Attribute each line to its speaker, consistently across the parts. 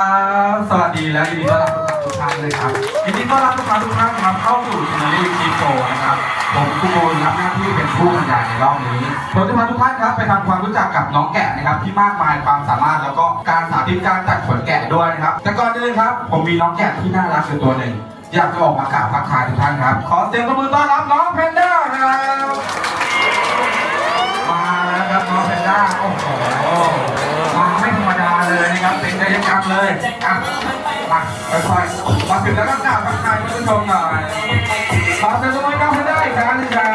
Speaker 1: ครับสวัสดีและยินดีต้อนรับทุกท่านเลยครับยินดีต้อนรับทุกท่านทุกท่านครับเข้าสู่ช n น e คีโกนะครับผมคุโมนรับหน้าที่เป็นผู้บรรยายในรอบนี้ผมจะพาทุกท่านครับไปทำความรู้จักกับน้องแกะนะครับที่มากมายความสามารถแล้วก็การสาธิตการจัดขนแกะด้วยนะครับแต่ก่อนอื่นครับ ผมมีน้องแกะที่น่ารักอยู่ตัวหนึ่งอยากจะออกมากล่าวทักทายทุกท่านครับ ขอเสียงปรบมือต้อนรับน้องแพนด้าครับมาแล้วครับน้องแพนด้าโอ้โห เลยนะครับเป็นกายกรรมเลยอะมาค่อยๆมาถึงแล้วก็กล่าวทักทายผู้ชมหน่อยขอเสียงปรบมือน้องแพนด้าอีกครั้งหนึงครับ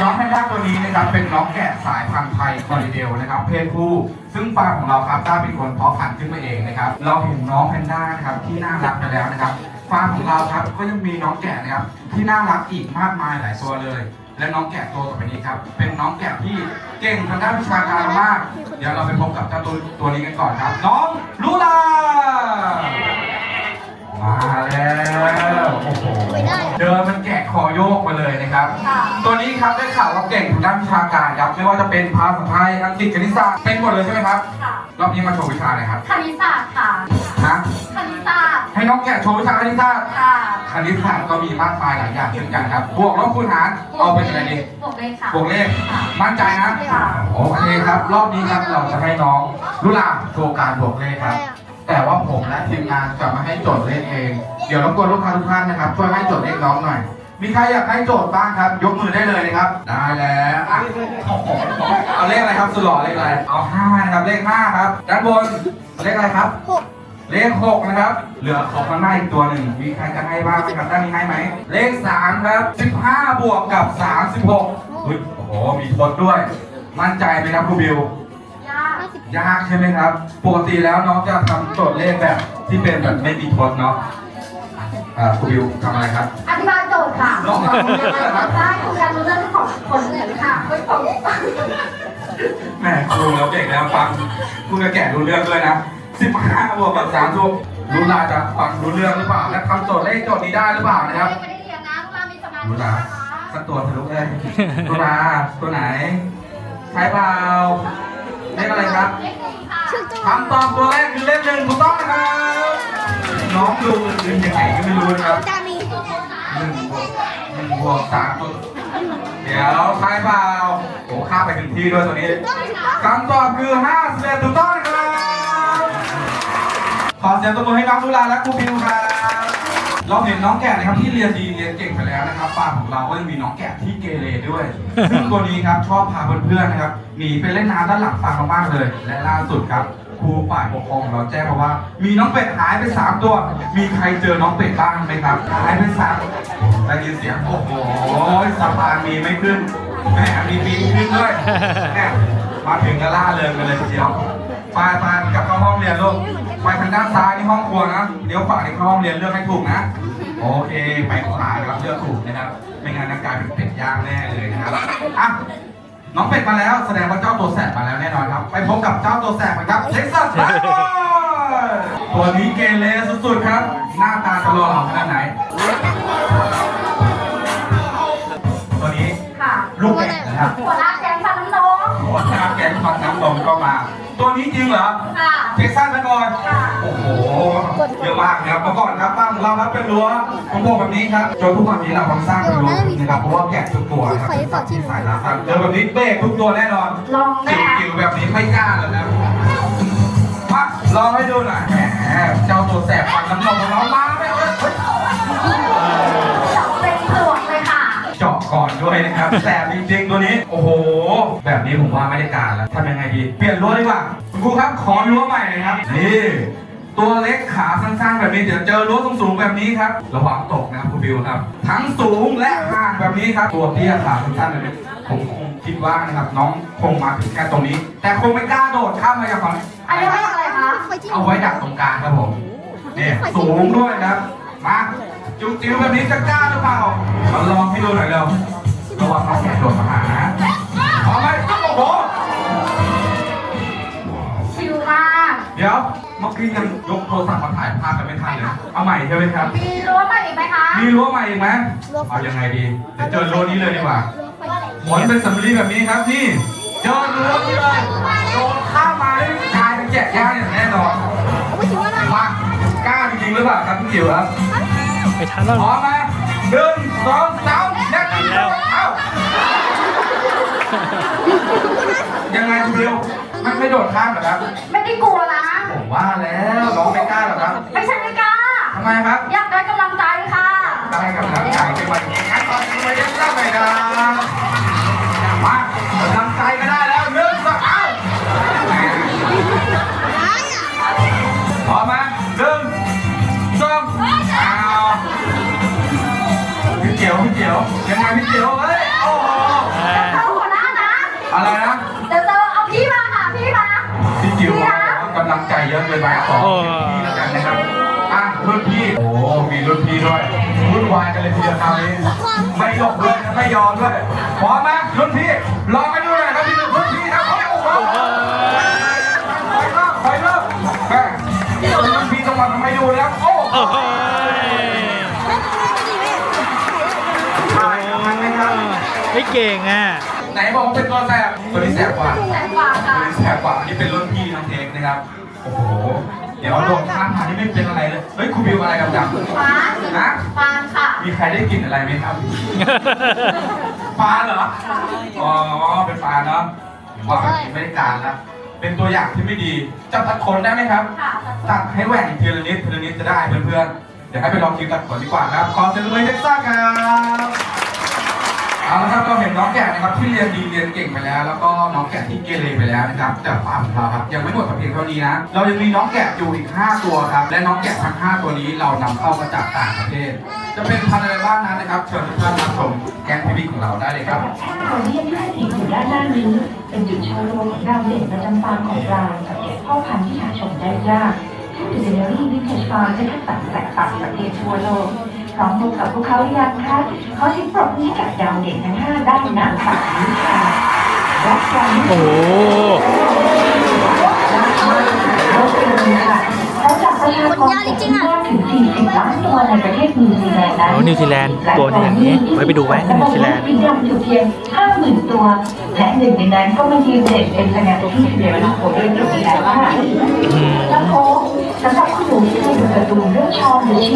Speaker 1: น้องแพนด้าตัวนี้นะครับเป็นน้องแกะสายพันธุ์ไทยคอริเดลนะครับเพศผู้ซึ่งฟาร์ของเราครับได้เป็นคนเพาะพันธุ์ขึ้นมาเองนะครับเราเห็นน้องแพนด้านะครับที่น่ารักไปแล้วนะครับฟาร์มของเราครับก็ยังมีน้องแกะนะครับที่น่ารักอีกมากมายหลายตัวเลย และน้องแกะตัวต่อไปนี้ครับ เป็นน้องแกะที่เก่งทางด้านวิชาการมาก เดี๋ยวเราไปพบกับเจ้าตัวตัวนี้กันก่อนครับ น้องลูลา มาแล้วโอ้โหเดินมันแกะคอโยกมาเลยนะครับ ตัวนี้ครับได้ข่าวว่าเก่งทางด้านวิชาการครับไม่ว่าจะเป็นภาษาไทยอังกฤษคณิตศาสตร์เป็นหมดเลยใช่ไหมครับ
Speaker 2: ค่ะ
Speaker 1: รอบนี้มาโชว์วิชาอะไรครับ
Speaker 2: คณิตศาสตร์ค่ะ
Speaker 1: ฮะ
Speaker 2: คณิตศาสตร์
Speaker 1: ให้น้องแกะโชว์วิชาคณิตศาสตร์
Speaker 2: ค่ะ
Speaker 1: คณิตศาสตร์ก็มีมากมายหลายอย่างเช่นกันครับ บวกลบคูณหารเอาเป็นอะไรดี
Speaker 2: บวกเลขค่ะ
Speaker 1: บวกเลข มั่นใจนะ
Speaker 2: ค่ะ
Speaker 1: โอเคครับ รอบนี้ครับเราจะให้น้องลุลาโชว์การบวกเลขครับ แต่ว่าผมและทีมงานจะมาให้โจทย์เลขเอง เดี๋ยวรบกวนลูกค้าทุกท่านนะครับ ช่วยให้โจทย์เลขน้องหน่อย มีใครอยากให้โจทย์บ้างครับ ยกมือได้เลยนะครับ ได้แล้วอะโอ้โหเอาเลขอะไรครับสุดหล่อเลขอะไร เอาห้านะครับ เลขห้าครับ ด้านบนเลขอะไรครับ เลขหกนะครับ เหลือของข้างหน้าอีกตัวหนึ่ง มีใครจะให้บ้างไหมครับด้านนี้ให้ไหม เลขสามครับสิบห้าบวกกับสามสิบหกอุ๊ยโอ้โห มีทดด้วย มั่นใจไหมครับครูบิว
Speaker 2: ยาก
Speaker 1: ยากใช่ไหมครับ ปกติแล้วน้องจะทำโจทย์เลขแบบที่เป็นแบบไม่มีทดเนาะอ่าครูบิวทำอะไรครับ
Speaker 2: อธิบายโจทย์ค่ะ
Speaker 1: ลองฟังดูเรื่องเลยครับ
Speaker 2: ได้คุณการรู้เรื่องของคนอื่นค่ะไม่ของ
Speaker 1: แหม่ครูเราเก่งแล้วฟังครูจะแก่รู้เรื่องด้วยนะ สิบห้าบวกกับสามทุกรู้ลาจะฟังรู้เรื่องหรือเปล่า และทำโจทย์เลขโจทย์นี้ได้หรือเปล่านะครับ
Speaker 2: ไม่ได้เรียนนะพวกเรามีสมาธิ
Speaker 1: รู้ลา
Speaker 2: นะคะ
Speaker 1: สักตัวทะลุเลยรู้ลาตัวไหนใช้เปล่าเลขอะไรครับ
Speaker 2: เลขหนึ่งค่ะ
Speaker 1: คำตอบตัวแรกคือเลขหนึ่งถูกต้องนะครับ น้องดูอื่นยังไงก็ไม่รู้นะครับ
Speaker 3: จะมี
Speaker 1: หนึ่งบวกหนึ่งบวกสามตัวเดี๋ยวใช่เปล่าโอ้ข้ามไปถึงที่ด้วยตัวนี้คำตอบคือห้าสิบเอ็ดถูกต้องนะครับข อเสียงตบมือให้น้องดุลาและครูบิวครับเราเห็นน้องแกะนะครับที่เรียนดีเรียนเก่งไปแล้วนะครับฟาร์มของเราก็ยังมีน้องแกะที่เกเรด้วย ซึ่งตัวนี้ครับชอบพาเพื่อนๆนะครับหนีไปเล่นน้ำด้านหลังฟาร์มมากๆเลย และล่าสุดครับครูฝ่ายปกครองของเราแจ้งมาว่า มีน้องเป็ดหายไปสามตัว มีใครเจอน้องเป็ดบ้างไหมครับหายไปสามได้ยินเสียงโอ้โหสะพานมีไม่ขึ้นแหมมีปีนขึ้นด้วยแหมมาถึงก็ล่าเริงกันเลยทีเดียวไปไปกลับเข้าห้องเรียนลูก ไปทางด้านซ้ายนี่ห้องครัวนะเดี๋ยวขวานี่เข้าห้องเรียนเลือกให้ถูกนะ โอเค ไปขวานะครับเลือกถูกนะครับไม่งั้นนะกลายเป็นเป็ดย่างแน่เลยนะครับอะน้องเป็ดมาแล้วแสดงว่าเจ้าตัวแสบมาแล้วแน่นอนครับ ไปพบกับเจ้าตัวแสบกันครับเท็กซัสแบดบอยตัวนี้เกเรสุดๆครับ หน้าตาจะหล่อเหลาขนาดไหน ตัวนี้
Speaker 2: ค่ะ
Speaker 1: ลูกเป็ดนะครับ
Speaker 2: หัวหน้าแก๊งฟันน้ำนม
Speaker 1: หัวหน้าแกงฟันน้ำนมก็มา ตัวนี้จริงเหรอ
Speaker 2: ค่ะ
Speaker 1: เท็กซัสแบดบอย
Speaker 2: ค่ะ
Speaker 1: โอ้โห เยอะมากนะครับเมื่อก่อนครับบ้านของเราครับเป็นรั้วของพวกแบบนี้ครับ จนทุกวันนี้เราต้องสร้างเป็นรั้วนะครับเพราะว่าแกะทุกตัวนะครับเป็นสัตว์ที่สายลับครับเจอแบบนี้เบรกทุกตัวแน่นอน
Speaker 2: ลองแม่
Speaker 1: จิ๋วๆแบบนี้ไม่กล้าเลยนะมาลองให้ดูหน่อยแหมเจ้าตัวแสบฟันน้ำนมของเรามาไม่เอ้ยเฮ้ย
Speaker 2: จับเป็นตรวจเลยค่ะ
Speaker 1: เจาะก่อนด้วยนะครับแสบจริงๆตัวนี้ โอ้โห แบบนี้ผมว่าไม่ได้การแล้วทำยังไงดี เปลี่ยนรั้วดีกว่า คุณครูครับขอรั้วใหม่เลยครับนี่ตัวเล็กขาสั้นๆแบบนี้เดี๋ยวเจอรั้วสูงๆแบบนี้ครับระวังตกนะครับคุณบิวครับ ทั้งสูงและห่างแบบนี้ครับตัวเตี้ยขาสั้นๆแบบนี้ผมคงคิดว่านะครับน้องคงมาถึงแค่ตรงนี้ แต่คงไม่กล้าโดดข้ามมาอย่างฝั่งนี้
Speaker 2: อันนี้ให้อะไรคะ
Speaker 3: ไฟที่
Speaker 1: เอาไว้ดักตรงกลางครับผมเนี่ยสูงด้วยครับ มาจุ๊จิ๋วแบบนี้จะกล้าหรือเปล่ามาลองให้ดูหน่อยเร็วระวังน้องแกะโดดมาหานะพร้อมไหมโอ้โห ดี๋ยวเมื่อกี้ยังยกโทรศัพท์มาถ่ายภาพกันไม่ทันเลยเอาใหม่ใช่ไหมครับ
Speaker 2: มีรั้วใหม่อีกไหมคะ
Speaker 1: มีรั้วใหม่อีกไหมเอายังไงดีเดี๋ยวเจอรั้วนี้เลยดีกว่าหมอนเป็นสำลีแบบนี้ครับพี่เจอรั้วนี้เลยโดนข้ามมาได้กลายเป็นเจะยากอย่างแน่นอนมากล้าจริงๆหรือเปล่าครับพี่จิ๋วครับ
Speaker 3: ไปทันแล้ว
Speaker 1: พร้อมไหมหนึ่งสองสามแยกกัน
Speaker 3: แล้ว
Speaker 1: เอ้ายังไงคุณบิวมันไม่โดดข้ามเหรอครับ
Speaker 2: ไม่ได้กลัวนะ
Speaker 1: ผม ว่าแล้วน้องไม่กล้าหรอกครับ
Speaker 2: ไม่ใช่ไม่กล้า
Speaker 1: ทำไมครับ
Speaker 2: อยากได้กำลังใจค่ะ
Speaker 1: ได้กำลังใจเป็นวันนี้งั้นตอนนี้มาเย็นรับเลยนะมากำลังใจก็ได้แล้วหนึ่งสองเอ้าพร้อมไหมหนึ่งสองเอาพี่เจียวพี่เจียวยังไงพี่เจียวเฮ้ยโอ้โห
Speaker 3: อ่า
Speaker 2: เจ้าหัวหน้านะ
Speaker 1: อะไรนะ ใจเยอะเกินไปขอพี่แล้วกันนะครับอะรุ่นพี่โอ้มีรุ่นพี่ด้วยรุ่นวายกันเลยทีเดียวคราวนี้ไม่หลบด้วยนะไม่ยอมด้วยพร้อมไหมรุ่นพี่ลองกันดูหน่อยครับพี่รุ่นพี่นะโอ้โหไปเริ่มไปเริ่มแม่รุ่นพี่ต้องมาทำให้ดูนะครับโอ้
Speaker 3: โอ้โห
Speaker 1: ถ่ายทำไมนะครับ
Speaker 3: ไม่เก่งอะ
Speaker 1: ไหนบอกว่าเป็นตัวแสบตัวนี้แสบกว่า
Speaker 2: แสนกว่า
Speaker 1: ตั
Speaker 2: ค่ะ
Speaker 1: วนี้แสบกว่าอันนี้เป็นรุ่นพี่น้องเทคนะครับโอ้โห เดี๋ยวโดนข้ามมานี่ไม่เป็นอะไรเลย เฮ้ยครูบิวอะไรกับจับ
Speaker 2: ฟาน
Speaker 1: นะ
Speaker 2: ฟานค่ะ
Speaker 1: มีใครได้กลิ่นอะไรไหมครับ ปลาเหรอ อ๋อ เป็นปลาเนาะผมว่าแบบนี้ไม่ได้การละเป็นตัวอย่างที่ไม่ดีจับตัดขนได้ไหมครับ
Speaker 2: ค่ะ
Speaker 1: ตัดให้แหว่งทีละนิดทีละนิดจะได้เพื่อนๆ เดี๋ยวให้ไปลองคิวตัดขนดีกว่าครับ ขอเซ็นเลยเท็กซัสครับ เอาละครับเราเห็นน้องแกะนะครับที่เรียนดีเรียนเก่งไปแล้ว แล้วก็น้องแกะที่เกเรไปแล้วนะครับแต่ฟามของเราครับยังไม่หมดแต่เพียงเท่านี้นะเรายังมีน้องแกะอยู่อีก 5 ตัวครับและน้องแกะทั้ง5ตัวนี้เรานำเข้ามาจากต่างประเทศ จะเป็นพันธุ์อะไรบ้างนั้นนะครับเชิญทุกท่านรับชมแกงพีบีของเราได้เลยครับ
Speaker 4: แค่เราเรียกที่ติดอยู่ด้านหน้านี้ เป็นจุดโชว์รวมของดาวเด่นประจำฟาร์มของเราสังเกตพ่อพันธุ์ที่หาชมได้ยากที่ดิเซเนอรี่วินเทจฟาร์มได้คัดสรรแตกต่างประเทศทั่วโลก พร้อมพบกับพวกเขาหรือยังคะเขาทิ้งปรบมือกับดาวเด่นทั้งห้าด้านหน้าฝั่งนี้ค่ะรักกัน
Speaker 3: โอ้
Speaker 4: ประชากรจริงๆถึง40ล้านตัวในประเทศนิวซีแลนด์นั้น
Speaker 3: โอ้นิวซีแลนด์ตัวหนึงอย่างนี้ไว้ไปดูไว้ที่นิวซีแลนด์
Speaker 4: มียำอยู่เพียง50,000ตัว และหนึ่งในนั้นก็มายืนเด่นเป็นคะแนนที่เดียวกับโคเรนนิวซีแลนด์ว่า
Speaker 3: อืม
Speaker 4: แล้วโค้ชสำหรับผู้ดูที่ดูการ์ตูนเรื่องชอมหรือชี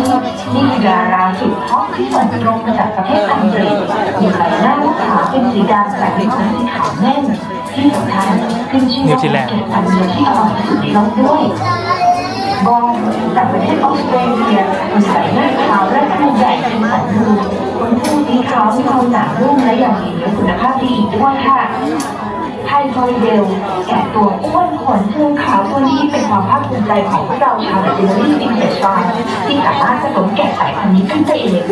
Speaker 4: นี่คือดาราสุดฮอตที่ส่งตรงมาจากประเทศอังกฤษมีใบหน้าและขาเป็นสีดำแต่เป็นสีขาวแน่นที่สำคัญขึ้นชื่อว่าเป็นเกล็ดพันธุ์ที่อร่อยที่สุดในโลกด้วย กองจากประเทศออสเตรเลียมีสายหน้าขาวและผู้ใหญ่เป็นสองมือคนผู้นี้ขาวเงาหนารุ่มและยังมีคุณภาพดีอีกด้วยค่ะ ทอยเดลแกะตัวอ้วนขนฟูขาวตัวนี้เป็นความภาคภูมิใจของพวกเราชาวเดลิเวอรี่วินเทจฟาร์มที่สามารถผสมแกะสายพันธุ์นี้ขึ้นได้เอง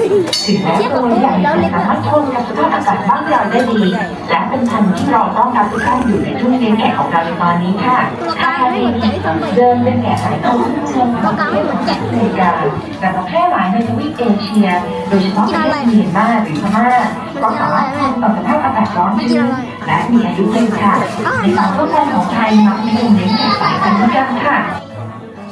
Speaker 4: ถึงแม้ตัวใหญ่แต่สามารถทนกับสภาพอากาศบ้านเราได้ดี และเป็นพันธุ์ที่รอต้อนรับทุกท่านอยู่ในทุ่งเลี้ยงแกะของเราในตอนนี้ค่ะถ้าใครเดินเป็นแกะสายพันธุ์เชิงขาไม่เหมือนแกะอเมริกาแต่มาแพร่หลายในทวีปเอเชีย โดยเฉพาะประเทศเมียนมาหรือพม่าก็สามารถทนต่อสภาพอากาศร้อนชื้น และมีอายุยืนค่ะในฝั่งต้นพันของไทยมักนิยมเลี้ยงแกะสายพันธุ์กันค่ะ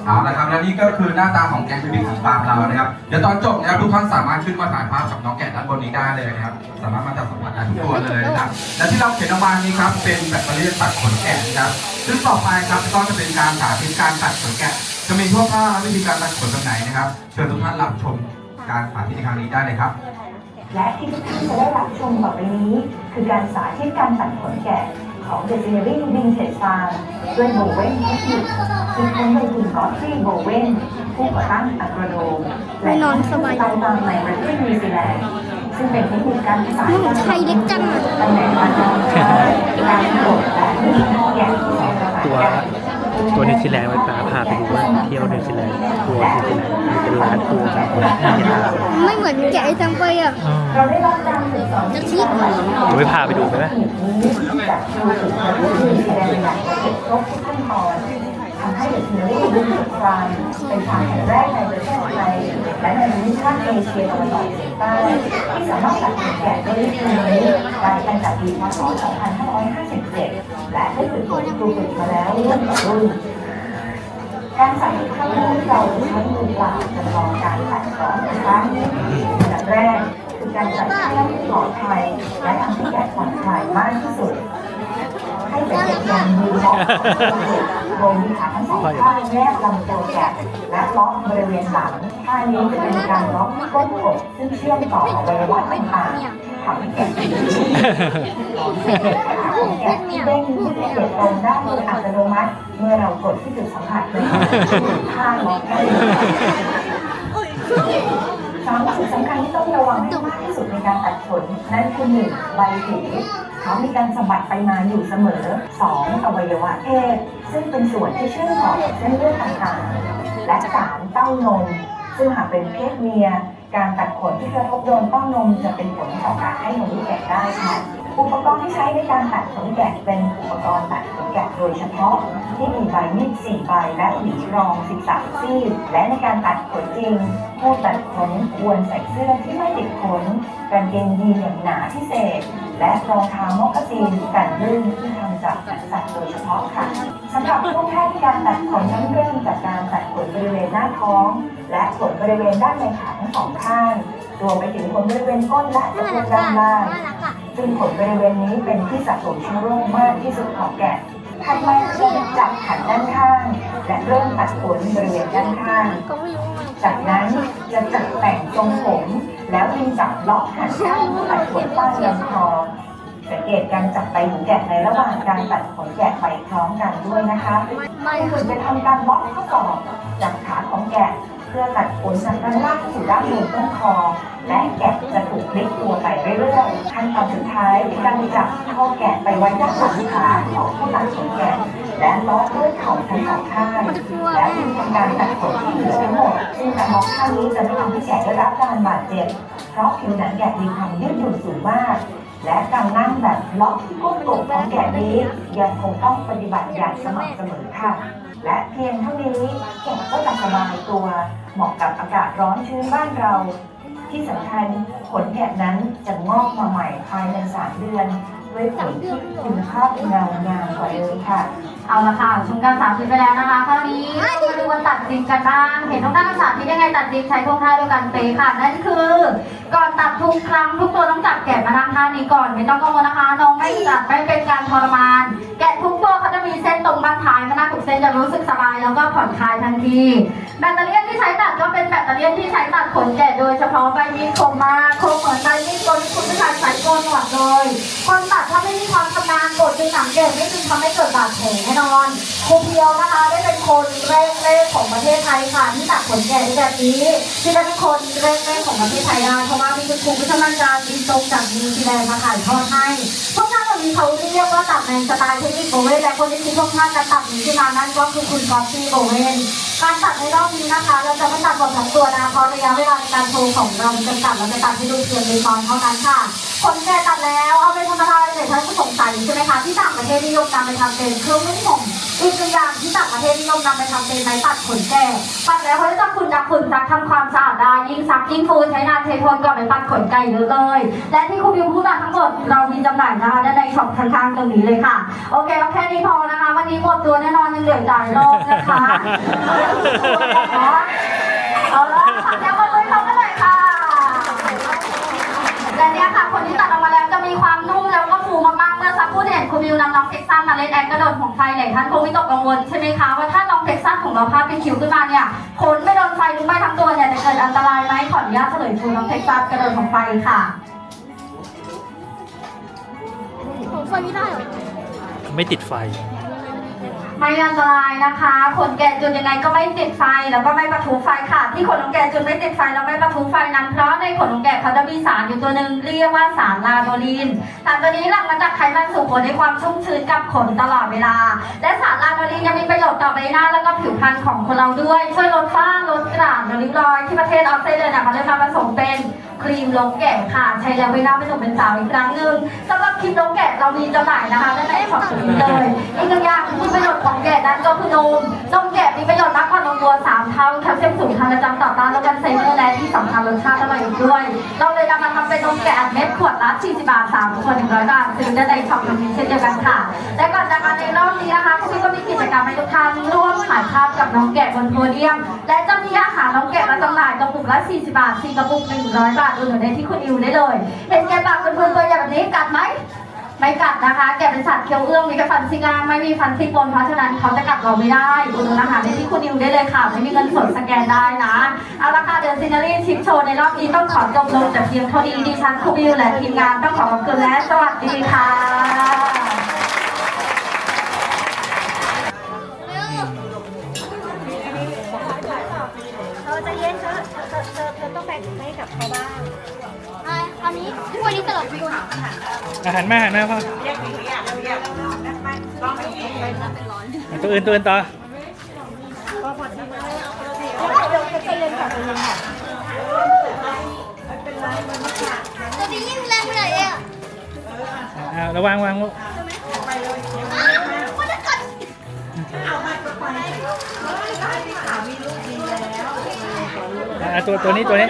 Speaker 1: เอาละครับและนี่ก็คือหน้าตาของแกงพีบีของฟาร์มเรานะครับเดี๋ยวตอนจบนะครับทุกท่านสามารถขึ้นมาถ่ายภาพกับน้องแกะด้านบนนี้ได้เลยนะครับสามารถมาจับสัมผัสได้ทุกตัวเลยนะครับและที่เราเขียนออกมานี้ครับเป็นแบตเตอรี่ตัดขนแกะนะครับซึ่งต่อไปครับก็จะเป็นการสาธิตการตัดขนแกะ จะมีทั่วผ้าและวิธีการตัดขนแบบไหนนะครับเชิญทุกท่านรับชมการสาธิตในครั้งนี้ได้เลยครับ
Speaker 4: และที่ทุกท่านจะได้รับชมต่อไปนี้ คือการสาธิตการตัดขนแกะของ The g e n e r y Vintage Farm ด้วยโบเวนเทคนิคซึ่งคนโดยคุณกอตฟรีโบเวนผู้ก่อตั้งอักรโดมและผู้ที่ไปตามในประเทศนิวซีแลนด์ซึ่งเป็นเทคนิคการสานการ
Speaker 5: ไทยเล็กจังอะ
Speaker 4: ตำแหน่งการนอนการกดและวิธีการแกะของ
Speaker 3: ตัว ตัวนิวซีแลนด์ไว้ป๋าพาไปดูว่าเที่ยวนิวซีแลนด์ตัวนิวซีแลนด์มีเป็นล้านตัวครับนี่จะตาม
Speaker 5: ไม่เหมือนแกะไอ้ตังไปอะ
Speaker 3: อ๋อ
Speaker 4: เราได้รับการฝึกสอน
Speaker 5: จะคิด
Speaker 3: เดี๋ยวไปพาไปดูไหม
Speaker 4: ทำให้เด็กเนอรี่รุ่นสุดครามเป็นฟาร์มแห่งแรกในประเทศไทยและในภูมิภาคเอเชียตะวันออกเฉียงใต้ที่สามารถตัดสินแกะได้ด้วยมือได้ตั้งแต่ปีพศ2557 และได้ฝึกฝนครูฝึกมาแล้วรุ่นต่อรุ่นการใส่ข้างมือเราใช้มือเปล่าจำลองการตัดก่อนนะคะอันดับแรกคือการใส่เครื่องที่ปลอดภัยและทำให้แกะผ่อนคลายมากที่สุด ขาทั้งสองข้างแนบลำตัวแกะและล็อกบริเวณหลังท่านี้จะเป็นการล็อกก้นกบซึ่งเชื่อมต่ออวัยวะต่างๆทำให้แกะดีแกะที่เด้งที่เกิดตรงด้โดยอัตโนมัติ เมื่อเรากดที่จุดสัมผัสเลยท่าล็อกได้สามสิ่งสำคัญที่ต้องระวังให้มากที่สุดในการตัดขนนั่นคือหนึ่งใบหู เขามีการสะบัดไปมาอยู่เสมอสองอวัยวะเพศซึ่งเป็นส่วนที่เชื่อมต่อกับเส้นเลือดต่างๆ และสามเต้านม ซึ่งหากเป็นเพศเมีย การตัดขนที่กระทบโดนเต้านมจะเป็นผลต่อการให้นมลูกแกะได้ค่ะอุปกรณ์ที่ใช้ในการตัดขนแกะเป็นอุปกรณ์ตัดขนแกะโดยเฉพาะ ที่มีใบมีด4ใบและหวีรอง 13 ซี่ และในการตัดขนจริง ผู้ตัดขนควรใส่เสื้อที่ไม่ติดขนกางเกงยีนอย่างหนาพิเศษ และรองเท้ามอกกาซีนกันลื่นที่ทำจากสัตว์โดยเฉพาะค่ะสำหรับผู้แพทย์ที่การตัดขนต้องเริ่มจากการตัดขนบริเวณหน้าท้อง และขนบริเวณด้านในขาทั้งสองข้างรวมไปถึงขนบริเวณก้นและสะโพกด้านล่างซึ่งขนบริเวณนี้เป็นที่สะสมเชื้อโรคมากที่สุดของแกะถัดมาคือจับขันด้านข้าง และเริ่มตัดขนบริเวณด้านข้าง จากนั้นจะจัดแต่งทรงผม แล้วดึงจับล็อกหันข้างตัดขนใต้ลำคอสังเกตการจับใบหูแกะในระหว่างการตัดขนแกะไปพร้อมกันด้วยนะคะ
Speaker 5: ไม่
Speaker 4: ไม่คือจะทำการล็อกข้อศอกจากขาของแกะ เพื่อตัดขนจากด้านล่างสู่ด้านบนต้นคอ และแกะจะถูกพลิกตัวไปเรื่อยๆขั้นตอนสุดท้ายเป็นการจับข้อแกะไปไว้ด้านหลังขาของผู้ตัดขนแกะและล็อกด้วยเข่าทั้งสองข้างแล้วจึงทำการตัดขนที่เหลือทั้งหมดซึ่งการล็อกท่านี้จะไม่ทำให้แกะได้รับการบาดเจ็บเพราะผิวหนังแกะมีความยืดหยุ่นสูงมากและการนั่งแบบล็อกที่ก้นกบของแกะนี้ยังคงต้องปฏิบัติอย่างสม่ำเสมอค่ะ และเพียงเท่านี้แกะก็จะสบายตัว เหมาะกับอากาศร้อนชื้นบ้านเรา ที่สำคัญขนแกะนั้นจะงอกมาใหม่ภายในสามเดือน ด้วยผลที่คุณภาพงางามกว่าเดิมค่ะ
Speaker 2: เอาละค่ะชมการสาธิตไปแล้วนะคะคราวนี้เรามาดูวันตัดจริงกันบ้าง เห็นน้องด้านสาธิตยังไงตัดจริงใช้ท่วงท่าเดียวกันเป๊ะค่ะนั่นคือ ก่อนตัดทุกครั้งทุกตัวต้องจับแกะมานั่งท่านี้ก่อนไม่ต้องกังวลนะคะน้องไม่จัดไม่เป็นการทรมาน แกะทุกตัวเขาจะมีเส้นตรงบ้านท้ายมา เส้นจะรู้สึกสบายแล้วก็ผ่อนคลายทันที แบตเตอรี่ที่ใช้ตัดก็เป็นแบตเตอรี่ที่ใช้ตัดขนแกะโดยเฉพาะใบมีดคมมากคมเหมือนใบมีดโกนที่คุณผู้ชายใช้โกนหนวดเลยคนตัดถ้าไม่มีความชำนาญกดจึงสังเกตไม่จึงทำให้เกิดบาดแผลแน่นอนครูเพียวนะคะได้เป็นคนแรกๆของประเทศไทยค่ะที่ตัดขนแกะแบบนี้ที่ได้เป็นคนแรกๆของประเทศไทยได้เพราะว่ามีคุณครูผู้ชำนาญการมีตรงจากนิวซีแลนด์มาถ่ายทอดให้ นี้เขาเรียกว่าตัดในสไตล์เทคนิคโบเวนและคนที่คิดพวกท่านการตัดนี้ขึ้นมานั่นก็คือคุณกอฟฟี่โบเวนการตัดในรอบนี้นะคะ เราจะไม่ตัดหมดทั้งตัวนะเพราะระยะเวลาในการโชว์ของเราจำกัดเราจะตัดให้ดูเพียงในตอนเท่านั้นค่ะ คนแก่ตัดแล้วเอาไปทำอะไรเนี่ยท่านผู้สงสัยใช่ไหมคะที่ต่างประเทศนิยมนำไปทำเป็นเครื่องนุ่งห่ม อีกหนึ่งอย่างที่ต่างประเทศนิยมนำไปทำเป็นไม้ตัดขนแกะตัดแล้วเขาจะจับฝุ่นจับฝุ่นซักทำความสะอาดได้ยิ่งซักยิ่งฟูใช้นานเททนก่อนไปตัดขนไก่เยอะเลย และที่คุณวิวพูดมาทั้งหมดเรามีจำหน่ายนะคะด้านในช็อปข้างๆตรงนี้เลยค่ะ โอเคเอาแค่นี้พอนะคะ วันนี้หมดตัวแน่นอนยังเหลือจ่ายรอบนะคะเอาละค่ะเดี๋ยวมาเลยเขากันหน่อยค่ะและเนี่ยค่ะคนที่ตัด เท็กซัสมาเล่นแอคกระโดดของไฟหลายท่านคงไม่ตกกังวลใช่ไหมคะว่าถ้าน้องเท็กซัสของเราพลาดเป็นคิวขึ้นมาเนี่ยขนไม่โดนไฟลุกไหม้ทั้งตัวเนี่ยจะเกิดอันตรายไหมขออนุญาตเฉลยคุณน้องเท็กซัสกระโดดของไฟค่ะ
Speaker 5: ผมไฟไม่ได้หรอ
Speaker 3: ไม่ติดไฟ
Speaker 2: ไม่อันตรายนะคะขนแกะจุดยังไงก็ไม่ติดไฟแล้วก็ไม่ประทุไฟค่ะ ที่ขนของแกะจุดไม่ติดไฟแล้วไม่ประทุไฟนั้นเพราะในขนของแกะเขาจะมีสารอยู่ตัวหนึ่งเรียกว่าสารลาโดลินสารตัวนี้หลั่งมาจากไขมันสู่ขนให้ความชุ่มชื้นกับขนตลอดเวลา และสารลาโดลินยังมีประโยชน์ต่อใบหน้าแล้วก็ผิวพรรณของคนเราด้วย ช่วยลดฝ้าลดกระลดริ้วรอยที่ประเทศออสเตรเลียเนี่ยเขาเลยมาผสมเป็นครีมลงแกะค่ะ ใช้แล้วใบหน้าเป็นหนุ่มเป็นสาวอีกครั้งหนึ่งสำหรับครีมลงแกะเรามีจำหน่ายนะคะด้านในช็อปนี้เลยอีกหนึ่งอย่างที่ประโยชน์ของแกะนั้นก็คือนม นมแกะมีประโยชน์มากกว่านมวัวสามเท่าแคลเซียมสูงทางประจำต่อต้านและกันเซเมอร์และที่สำคัญรสชาติอร่อยอีกด้วย เราเลยนำมาทำเป็นนมแกะอัดเม็ดขวดละ40บาท3ขวด100บาทซื้อได้ในช็อปนี้เช่นเดียวกันค่ะ และก่อนจากการในรอบนี้นะคะคุณพี่ก็มีกิจกรรมให้ทุกท่านร่วมถ่ายภาพกับน้องแกะบนโพเดียม และจะมีอาหารน้องแกะมาจำหน่ายกระปุกละ40บาท4กระปุก100บาทอุดหนุนได้ที่คุณอิวได้เลย เห็นแกะปากเป็นเพื่อนตัวอย่างแบบนี้กัดไหม ไม่กัดนะคะ แกเป็นสัตว์เคี้ยวเอื้องมีแต่ฟันซี่ล่างไม่มีฟันซี่บนเพราะฉะนั้นเขาจะกัดเราไม่ได้อุดหนุนอาหารในที่คุณนิวได้เลยค่ะ ไม่มีเงินสดสแกนได้นะเอาละค่ะเดือะซินารีชิปโชว์ในรอบนี้ต้องขอจบลงแต่เพียงเท่านี้ดิฉันครูบิวและทีมงานต้องขอขอบคุณและสวัสดีค่ะ
Speaker 5: เธอจะเย็นเธอเธอเธอเธอต้องแบ่งให้กับเขาบ้าง อะอันนี้ทุกวันนี้ตลอดคุณ
Speaker 3: อาหารมาอาหารมาพ่อตัวอื่นตัวอื่นต่อ
Speaker 5: เดี๋ยวจะเย็นค่ะจะเย็นค่ะตัวนี้ยิ่งแรงไปไหนเอง
Speaker 3: อ่าระวังวางลูก
Speaker 5: มันจะกัด
Speaker 3: อ่าตัวตัวนี้ตัวนี้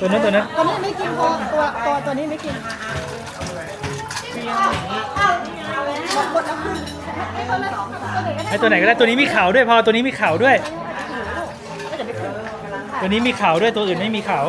Speaker 3: ตัวนู้นตัวนั้น
Speaker 5: ตัวนี้ไม่กินพอตัวตัวตัวนี้ไม่กิน
Speaker 3: ไอ้ตัวไหนก็ได้ตัวนี้มีเข่าด้วยพอตัวนี้มีเข่าด้วย ตัวนี้มีเข่าด้วยตัวอื่นไม่มีเข่า